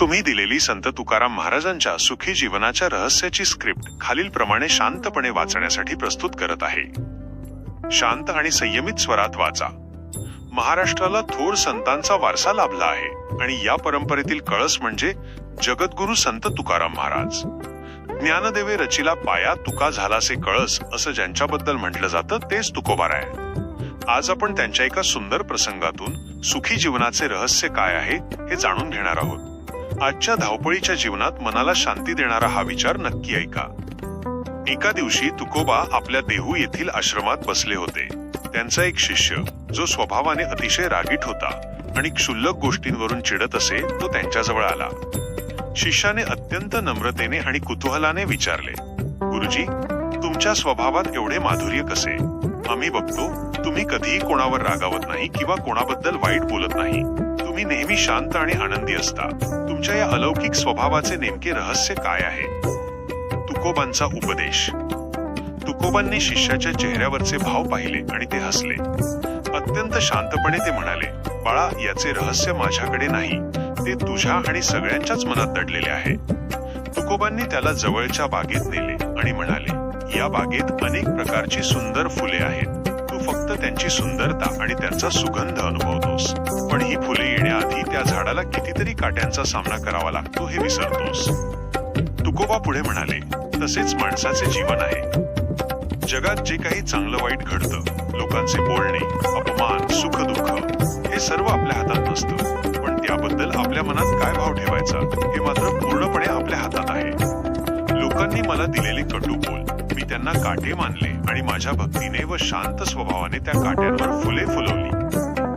तुम्ही दिलेली संत तुकाराम महाराजांच्या सुखी जीवनाच्या रहस्याची स्क्रिप्ट खालील प्रमाणे शांतपणे वाचण्यासाठी प्रस्तुत करत आहे. शांत आणि संयमित स्वरात वाचा. महाराष्ट्राला थोर संतांचा वारसा लाभला आहे आणि या परंपरेतील कळस म्हणजे जगद्गुरु संत तुकाराम महाराज. ज्ञानदेवे रचिला पाया तुका झालासे कळस असं ज्यांच्याबद्दल म्हटलं जातं तेच तुकोबार आहे आज आपण त्यांच्या एका सुंदर प्रसंगातून सुखी जीवनाचे रहस्य काय आहे हे जाणून घेणार आहोत. आजच्या धावपळीच्या जीवनात मनाला शांती देणारा हा विचार नक्की ऐका. एका दिवशी तुकोबा आपल्या देहू येथील आश्रमात बसले होते. त्यांचा एक शिष्य जो स्वभावाने अतिशय रागीट होता आणि क्षुल्लक गोष्टींवरून चिडत असे तो त्यांच्याजवळ आला. शिष्याने अत्यंत नम्रतेने आणि कुतूहलाने विचारले गुरुजी तुमच्या स्वभावात एवढे माधुर्य कसे? आम्ही बघतो तुम्ही कधीही कोणावर रागावत नाही किंवा कोणाबद्दल वाईट बोलत नाही. तुम्ही नेहमी शांत आणि आनंदी असता तुमच्या या अलौकिक स्वभावाचे नेमके रहस्य काय आहे? तुकोबांचा उपदेश. तुकोबांनी शिष्याच्या चेहऱ्यावरचे भाव पाहिले आणि ते हसले. अत्यंत शांतपणे ते म्हणाले बाळा याचे रहस्य माझ्याकडे नाही. ते तुझ्या आणि सगळ्यांच्याच मनात दडलेले आहे. तुकोबांनी त्याला जवळच्या बागेत नेले आणि म्हणाले या बागेत अनेक प्रकारची सुंदर फुले आहेत. त्यांची सुंदरता आणि त्यांचा सुगंध अनुभवतोस. पण ही फुले येण्याआधी त्या झाडाला कितीतरी काट्यांचा सामना करावा लागतो हे विसरतोस. तुकोबा पुढे म्हणाले तसेच माणसाचे जीवन आहे. जगात जे काही चांगलं वाईट घडतं लोकांचे बोलणे अपमान सुख दुःख हे सर्व आपल्या हातात नसतं. पण त्याबद्दल आपल्या मनात काय भाव ठेवायचा हे मात्र पूर्णपणे आपल्या हातात आहे. लोकांनी मला दिलेले कटू बोल मी त्यांना काटे मानले आणि माझ्या भक्तीने व शांत स्वभावाने त्या काट्यांवर फुले फुलवली.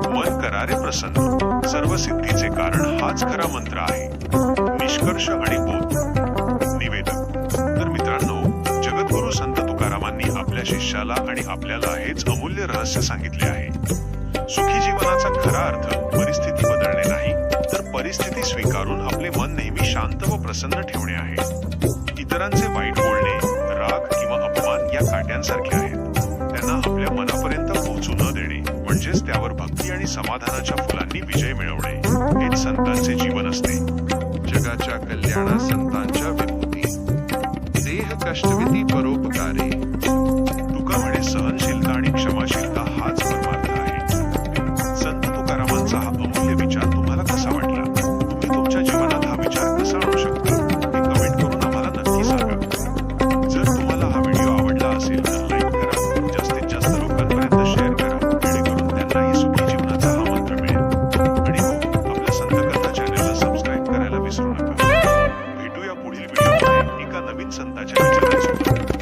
मन करारे प्रसन्न. सर्व सिद्धीचे कारण हाच खरा मंत्र आहे. निष्कर्ष आणि बोध. निवेदन. तर मित्रांनो जगद्गुरु संत तुकारामांनी आपल्या शिष्याला आणि आपल्याला हेच अमूल्य रहस्य सांगितले आहे. सुखी जीवनाचा खरा अर्थ परिस्थिती बदलणे नाही तर परिस्थिती स्वीकारून आपले मन नेहमी शांत व प्रसन्न ठेवणे आहे. इतरांचे वाईट बोलणे राग किंवा अपमान या काट्यांसारखे आहेत. त्यांना आपल्या मनापर्यंत पोहोचू न देणे म्हणजेच त्यावर भक्ती आणि समाधानाच्या फुलांनी विजय मिळवणे हेच संतांचे जीवन. 趁大家比较